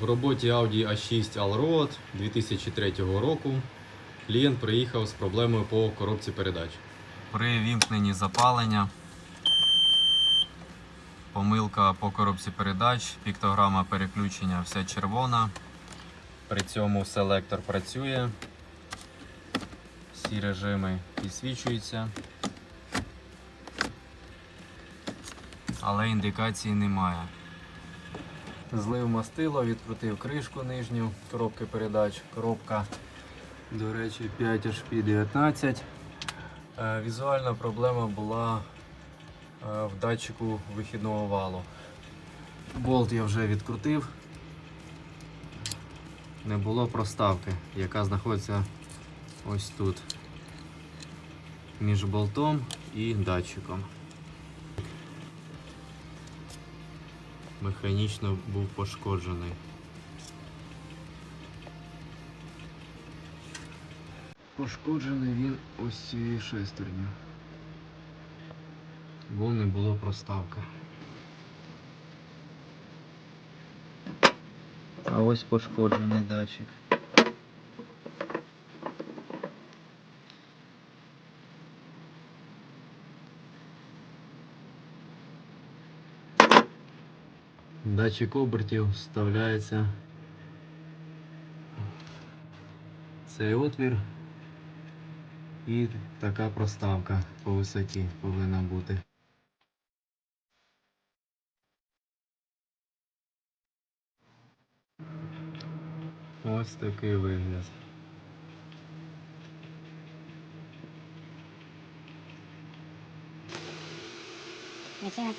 В роботі Audi A6 Allroad 2003 року клієнт приїхав з проблемою по коробці передач. При вімкненні запалення помилка по коробці передач, піктограма переключення вся червона. При цьому селектор працює. Всі режими підсвічуються. Але індикації немає. Злив мастило, відкрутив кришку нижню коробки передач. Коробка, до речі, 5 HP19. Е, Візуальна проблема була е, в датчику вихідного валу. Болт я вже відкрутив. Не було проставки, яка знаходиться ось тут. Між болтом і датчиком. Механічно був пошкоджений. Пошкоджений він ось цією шестерню. Бо не було проставки. А ось пошкоджений датчик. Датчик обертів вставляється цей отвір і така проставка по висоті повинна бути. Ось такий вигляд. Відчинок.